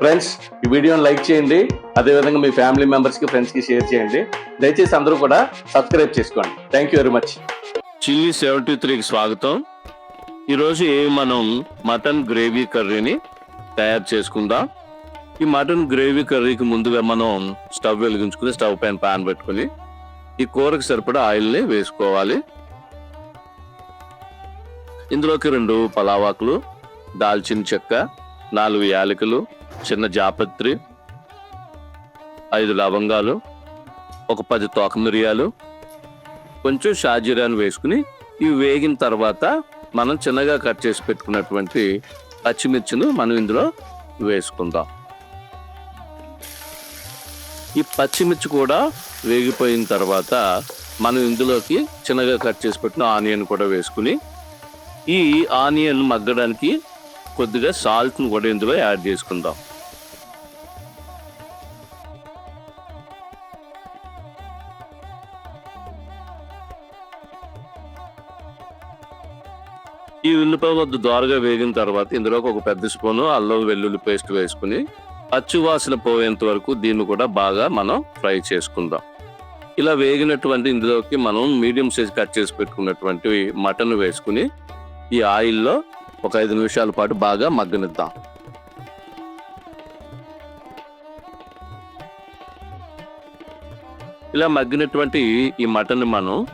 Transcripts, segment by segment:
Friends ఈ వీడియోని like చేయండి. అదేవిధంగా మీ ఫ్యామిలీ మెంబర్స్కి ఫ్రెండ్స్కి షేర్ చేయండి. దయచేసి అందరూ కూడా సబ్స్క్రైబ్ చేసుకోండి. Thank you very much chilli seventy త్రీకి స్వాగతం. ఈరోజు మనం మటన్ గ్రేవీ కర్రీని తయారు చేసుకుందాం. ఈ మటన్ గ్రేవీ కర్రీకి ముందుగా మనం స్టవ్ వెలిగించుకుని స్టవ్ పైన పాన్ పెట్టుకుని ఈ కూరకు సరిపడా ఆయిల్ని వేసుకోవాలి. ఇందులోకి రెండు పలావాకులు దాల్చిన చెక్క నాలుగు యాలకులు చిన్న జాపత్రి ఐదు లవంగాలు ఒక పది తోక మిరియాలు కొంచెం షాజీరాను వేసుకుని ఇవి వేగిన తర్వాత మనం చిన్నగా కట్ చేసి పెట్టుకున్నటువంటి పచ్చిమిర్చిని మనం ఇందులో వేసుకుందాం. ఈ పచ్చిమిర్చి కూడా వేగిపోయిన తర్వాత మనం ఇందులోకి చిన్నగా కట్ చేసి పెట్టిన ఆనియన్ కూడా వేసుకుని ఈ ఆనియన్ మగ్గడానికి కొద్దిగా సాల్ట్ను కూడా ఇందులో యాడ్ చేసుకుందాం. ఈ ఉల్లిపాయ వద్ద దోరగా వేగిన తర్వాత ఇందులోకి ఒక పెద్ద స్పూను అల్లం వెల్లుల్లి పేస్ట్ వేసుకుని పచ్చి వాసన పోయేంత వరకు దీన్ని కూడా బాగా మనం ఫ్రై చేసుకుందాం. ఇలా వేగినటువంటి ఇందులోకి మనం మీడియం సైజ్ కట్ చేసి పెట్టుకున్నటువంటి మటన్ వేసుకుని ఈ ఆయిల్లో ఒక ఐదు నిమిషాల పాటు బాగా మగ్గనిద్దాం. ఇలా మగ్గినటువంటి ఈ మటన్ మనం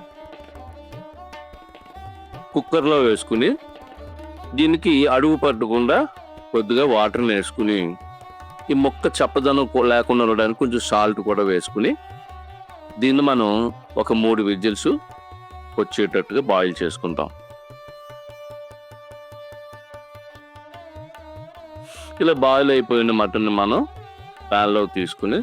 కుక్కర్లో వేసుకుని దీనికి అడుగు పట్టకుండా కొద్దిగా వాటర్ని వేసుకుని ఈ మొక్క చప్పదనం లేకుండా ఉండడానికి కొంచెం సాల్ట్ కూడా వేసుకుని దీన్ని మనం ఒక మూడు విజిల్స్ వచ్చేటట్టుగా బాయిల్ చేసుకుంటాం. ఇలా బాయిల్ అయిపోయిన మటన్ మనం ప్యాన్లో తీసుకుని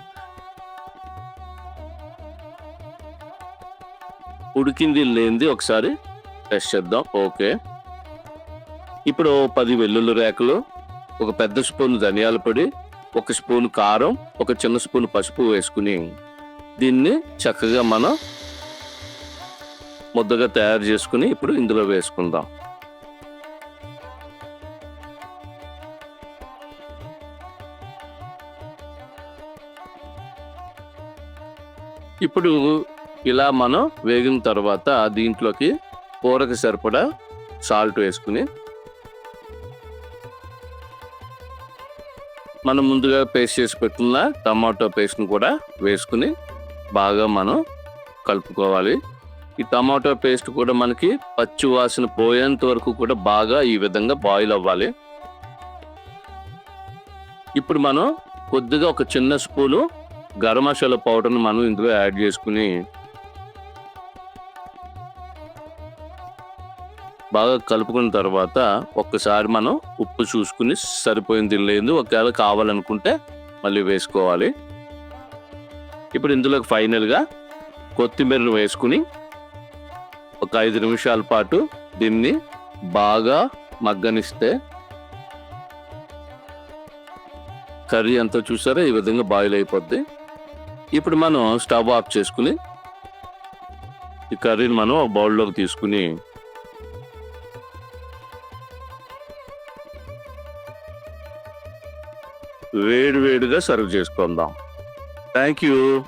ఉడికింది లేనిది ఒకసారి టెస్ట్ చేద్దాం. ఓకే ఇప్పుడు పది వెల్లుల్లి రేకులు ఒక పెద్ద స్పూన్ ధనియాల పొడి ఒక స్పూన్ కారం ఒక చిన్న స్పూన్ పసుపు వేసుకుని దీన్ని చక్కగా మనం ముద్దగా తయారు చేసుకుని ఇప్పుడు ఇందులో వేసుకుందాం. ఇప్పుడు ఇలా మనం వేగిన తర్వాత దీంట్లోకి కూరకు సరిపడా సాల్ట్ వేసుకుని మనం ముందుగా పేస్ట్ చేసి పెట్టుకున్న టమాటో పేస్ట్ని కూడా వేసుకుని బాగా మనం కలుపుకోవాలి. ఈ టమాటో పేస్ట్ కూడా మనకి పచ్చి వాసన పోయేంత వరకు కూడా బాగా ఈ విధంగా బాయిల్ అవ్వాలి. ఇప్పుడు మనం కొద్దిగా ఒక చిన్న స్పూను గరం మసాలా పౌడర్ని మనం ఇందులో యాడ్ చేసుకుని బాగా కలుపుకున్న తర్వాత ఒక్కసారి మనం ఉప్పు చూసుకుని సరిపోయింది లేదు ఒకవేళ కావాలనుకుంటే మళ్ళీ వేసుకోవాలి. ఇప్పుడు ఇందులోకి ఫైనల్గా కొత్తిమీరను వేసుకుని ఒక ఐదు నిమిషాల పాటు దీన్ని బాగా మగ్గనిస్తే కర్రీ అంతా చూసారా? ఈ విధంగా బాయిల్ అయిపోద్ది. ఇప్పుడు మనం స్టవ్ ఆఫ్ చేసుకుని ఈ కర్రీని మనం ఒక బౌల్లోకి తీసుకుని వేడి వేడిగా సర్వ్ చేసుకుందాం. Thank you